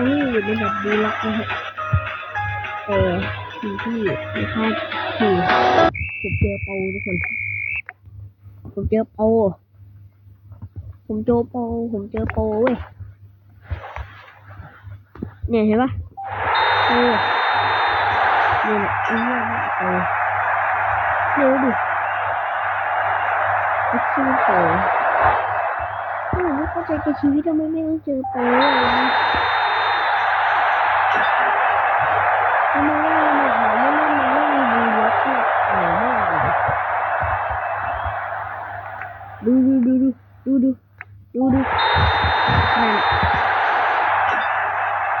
เขาให้อยู่ในแบบดีล็อกนะฮะแต่สิ่ที่ไม่คาดคือผมเจอโปรทุกคน ผมเจอโปรผมเจอโปรผมเจอโปรเว้ยเนี่ยเห็นปะโปรนี่แหละไอ้เนี่ยโปรเร็วดิไอ้ชื่อโปรถ้าไม่เข้าใจกับชีวิตทำไมไม่ต้องเจอโปรอะไดูดูนั่น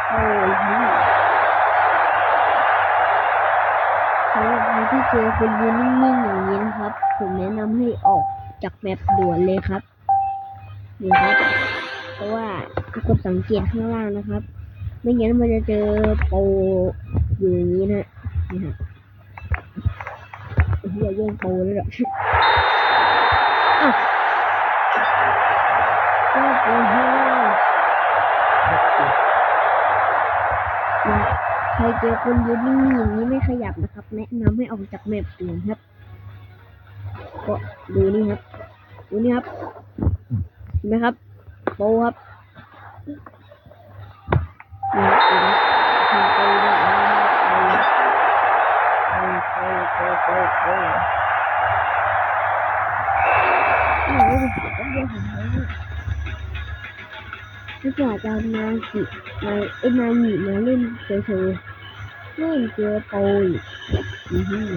โอ้ยนี่สำหรับใครที่เจอคนยืนนิ่งๆอย่างนี้นะครับ ผมแนะนำให้ออกจากแมปด่วนเลยครับนี่ครับ เพราะว่าทุกคนสังเกตข้างล่างนะครับ ไม่งั้นมันจะเจอโปอยู่อย่างนี้นะนี่ฮะเฮียแย่งโปรเลยเหรอะก็โอ้โห ใครเจอคนยืนนิ่งๆอย่างนี้ไม่ขยับนะครับ แนะนำให้ออกจากแมปด่วนครับ ก็ดูนี่ครับ ดูนี่ครับเห็นไหมครับโปครับนี่ครับ หรือเปล่าจะมาสิมาเอ็นมาหนีมาเล่นเฉยๆเล่นเจอโปยอือ